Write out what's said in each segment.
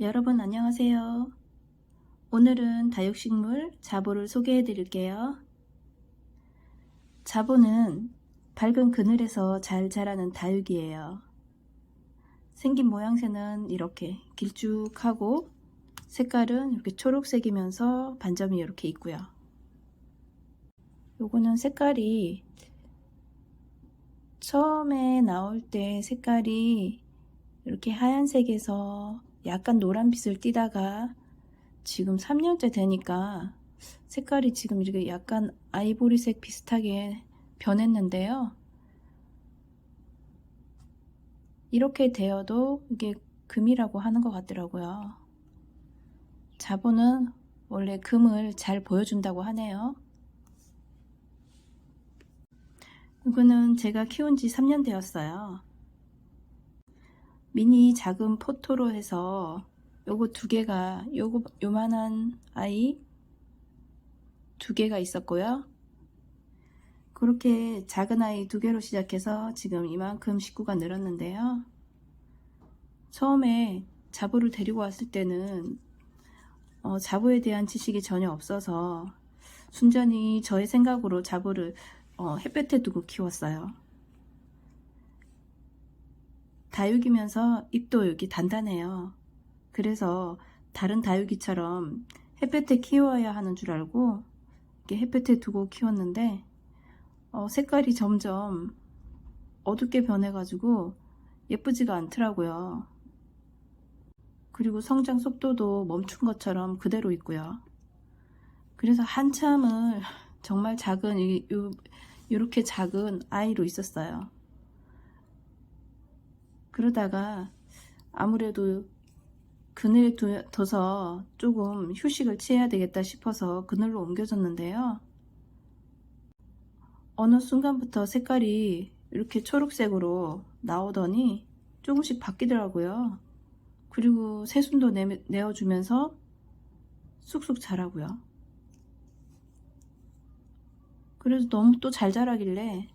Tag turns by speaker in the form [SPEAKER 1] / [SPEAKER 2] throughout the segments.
[SPEAKER 1] 여러분 안녕하세요. 오늘은 다육식물 자보를 소개해 드릴게요. 자보는 밝은 그늘에서 잘 자라는 다육이에요. 생긴 모양새는 이렇게 길쭉하고 색깔은 이렇게 초록색이면서 반점이 이렇게 있고요. 요거는 색깔이 처음에 나올 때 색깔이 이렇게 하얀색에서 약간 노란빛을 띠다가 지금 3년째 되니까 색깔이 지금 이렇게 약간 아이보리색 비슷하게 변했는데요. 이렇게 되어도 이게 금이라고 하는 것 같더라고요. 자보는 원래 금을 잘 보여준다고 하네요. 이거는 제가 키운 지 3년 되었어요. 미니 작은 포토로 해서 요거 두 개가 요거 요만한 아이 두 개가 있었고요. 그렇게 작은 아이 두 개로 시작해서 지금 이만큼 식구가 늘었는데요. 처음에 자부를 데리고 왔을 때는 어, 자부에 대한 지식이 전혀 없어서 순전히 저의 생각으로 자부를 어, 햇볕에 두고 키웠어요. 다육이면서 잎도 여기 단단해요. 그래서 다른 다육이처럼 햇볕에 키워야 하는 줄 알고 이렇게 햇볕에 두고 키웠는데 어, 색깔이 점점 어둡게 변해가지고 예쁘지가 않더라고요. 그리고 성장 속도도 멈춘 것처럼 그대로 있고요. 그래서 한참을 정말 작은 이렇게 작은 아이로 있었어요. 그러다가 아무래도 그늘에 두- 둬서 조금 휴식을 취해야 되겠다 싶어서 그늘로 옮겨졌는데요. 어느 순간부터 색깔이 이렇게 초록색으로 나오더니 조금씩 바뀌더라고요. 그리고 새순도 내, 내어주면서 쑥쑥 자라고요. 그래서 너무 또 잘 자라길래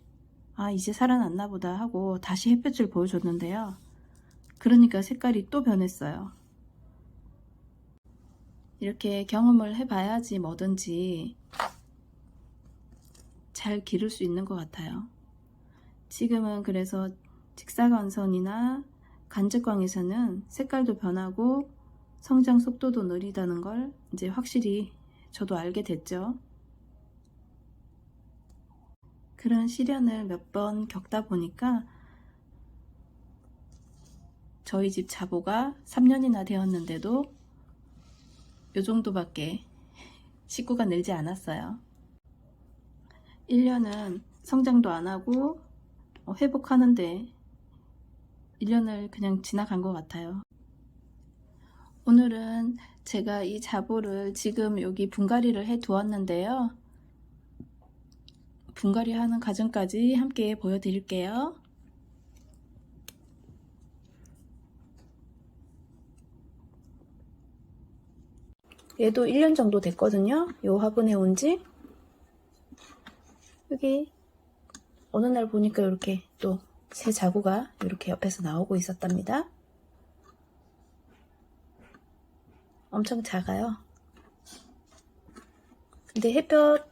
[SPEAKER 1] 아 이제 살아났나 보다 하고 다시 햇볕을 보여줬는데요. 그러니까 색깔이 또 변했어요. 이렇게 경험을 해봐야지 뭐든지 잘 기를 수 있는 것 같아요. 지금은 그래서 직사광선이나 간접광에서는 색깔도 변하고 성장 속도도 느리다는 걸 이제 확실히 저도 알게 됐죠. 그런 시련을 몇 번 겪다 보니까 저희 집 자보가 3년이나 되었는데도 요 정도밖에 식구가 늘지 않았어요. 1년은 성장도 안 하고 어, 회복하는데 1년을 그냥 지나간 것 같아요. 오늘은 제가 이 자보를 지금 여기 분갈이를 해 두었는데요. 분갈이 하는 과정까지 함께 보여드릴게요. 얘도 1년 정도 됐거든요. 요 화분에 온 지. 여기 어느 날 보니까 이렇게 또 새 자구가 이렇게 옆에서 나오고 있었답니다. 엄청 작아요. 근데 햇볕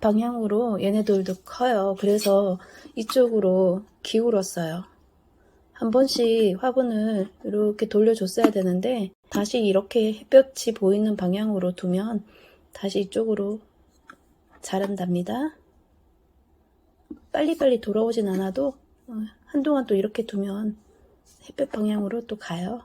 [SPEAKER 1] 방향으로 얘네들도 커요. 그래서 이쪽으로 기울었어요. 한 번씩 화분을 이렇게 돌려줬어야 되는데 다시 이렇게 햇볕이 보이는 방향으로 두면 다시 이쪽으로 자란답니다. 빨리빨리 돌아오진 않아도 어, 한동안 또 이렇게 두면 햇볕 방향으로 또 가요.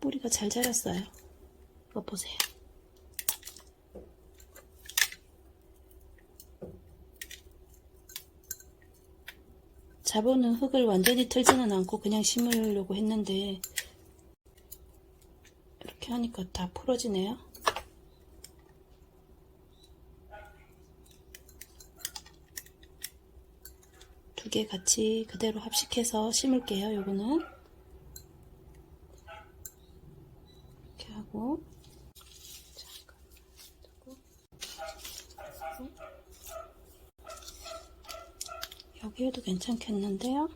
[SPEAKER 1] 뿌리가 잘 자랐어요. 이거 보세요. 자보는 흙을 완전히 틀지는 않고 그냥 심으려고 했는데 이렇게 하니까 다 풀어지네요. 두두개 같이 그대로 합식해서 심을게요. 요거는 이렇게 하고 여기에도 괜찮겠는데요?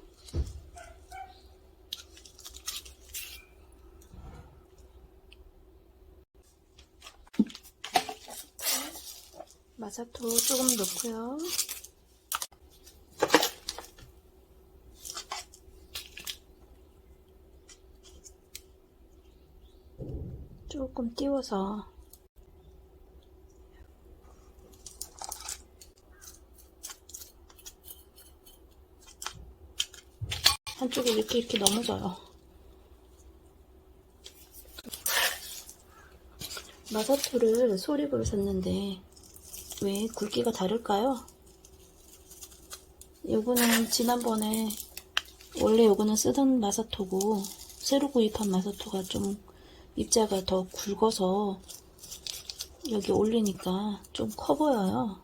[SPEAKER 1] 마사토 조금 넣고요. 조금 띄워서 한쪽에 이렇게 이렇게 넘어져요. 마사토를 소립으로 샀는데 왜 굵기가 다를까요? 요거는 지난번에 원래 요거는 쓰던 마사토고 새로 구입한 마사토가 좀 입자가 더 굵어서 여기 올리니까 좀 커 보여요.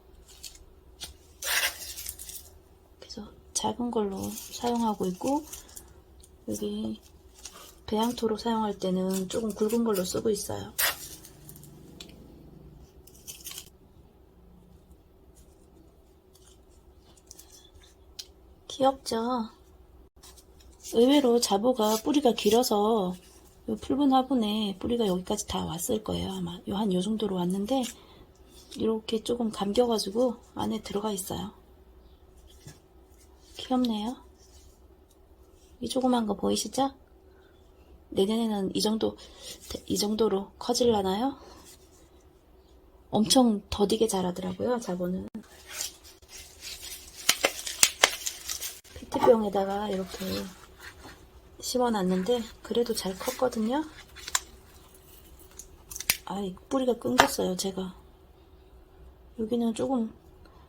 [SPEAKER 1] 그래서 작은 걸로 사용하고 있고 여기 배양토로 사용할 때는 조금 굵은 걸로 쓰고 있어요. 귀엽죠? 의외로 자보가 뿌리가 길어서 요 붉은 화분에 뿌리가 여기까지 다 왔을 거예요 아마 요 한 요 정도로 왔는데 이렇게 조금 감겨가지고 안에 들어가 있어요 귀엽네요 이 조그만 거 보이시죠? 내년에는 이 정도 이 정도로 커질라나요? 엄청 더디게 자라더라고요 자보는 페트병에다가 이렇게 심어놨는데 그래도 잘 컸거든요. 아이 뿌리가 끊겼어요 제가. 여기는 조금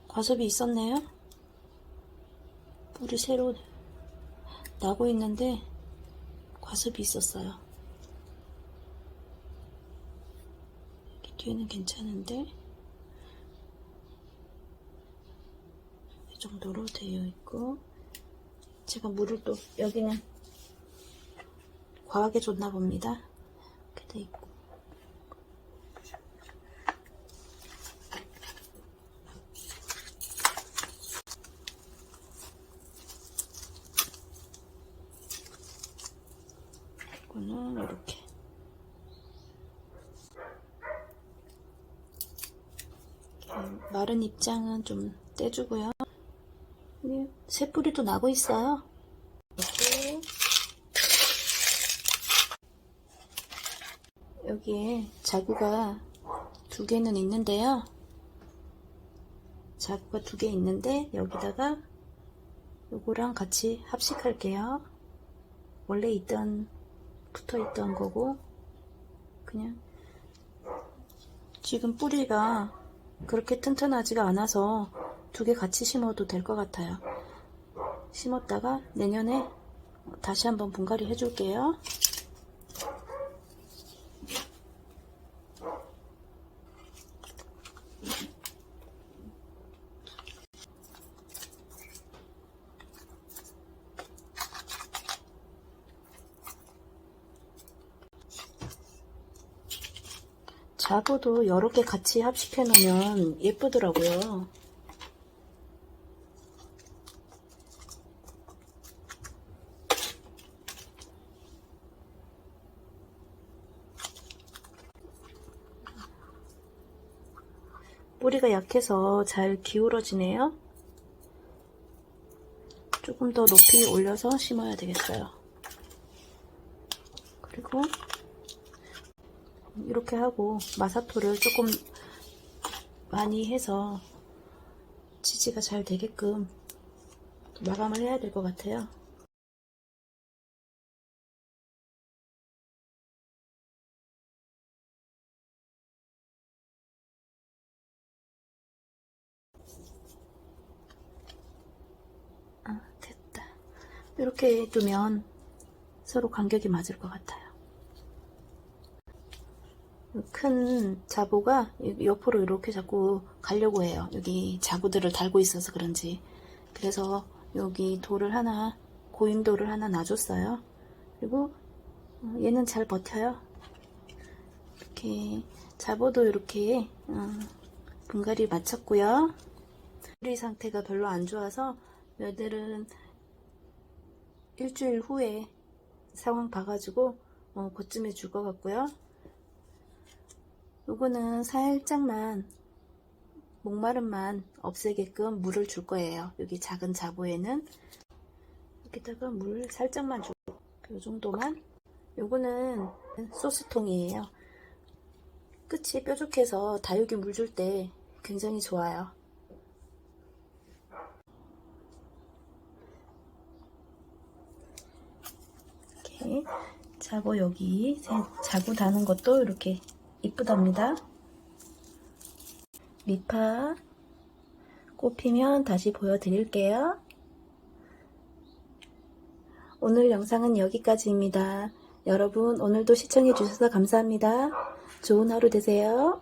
[SPEAKER 1] 과습이 있었네요. 뿌리 새로 나고 있는데 과습이 있었어요. 뒤에는 괜찮은데 이 정도로 되어 있고 제가 물을 또 여기는 과하게 줬나 봅니다. 이렇게 돼 있고. 이렇게. 이렇게 마른 입장은 좀 떼주고요. 네, 새 뿌리도 나고 있어요. 여기에 자구가 두 개는 있는데요. 자구가 두 개 있는데 여기다가 요거랑 같이 합식할게요. 원래 있던 붙어 있던 거고 그냥 지금 뿌리가 그렇게 튼튼하지가 않아서 두 개 같이 심어도 될 것 같아요. 심었다가 내년에 다시 한번 분갈이 해줄게요. 자구도 여러 개 같이 합식해 놓으면 예쁘더라고요. 뿌리가 약해서 잘 기울어지네요. 조금 더 높이 올려서 심어야 되겠어요. 그리고 이렇게 하고 마사토를 조금 많이 해서 지지가 잘 되게끔 마감을 해야 될 것 같아요. 아, 됐다. 이렇게 두면 서로 간격이 맞을 것 같아요. 큰 자보가 옆으로 이렇게 자꾸 가려고 해요. 여기 자구들을 달고 있어서 그런지. 그래서 여기 돌을 하나 고인돌을 하나 놔줬어요. 그리고 어, 얘는 잘 버텨요. 이렇게 잡어도 이렇게 어, 분갈이 마쳤고요. 뿌리 상태가 별로 안 좋아서 얘들은 일주일 후에 상황 봐가지고 어, 그쯤에 줄것 같고요. 요거는 살짝만 목마름만 없애게끔 물을 줄 거예요. 여기 작은 자보에는 여기다가 물 살짝만 주고 요 정도만. 요거는 소스통이에요. 끝이 뾰족해서 다육이 물 줄 때 굉장히 좋아요. 자고 여기 새- 자고 다는 것도 이렇게 이쁘답니다. 밑파 꽃피면 다시 보여드릴게요. 오늘 영상은 여기까지입니다. 여러분 오늘도 시청해주셔서 감사합니다. 좋은 하루 되세요.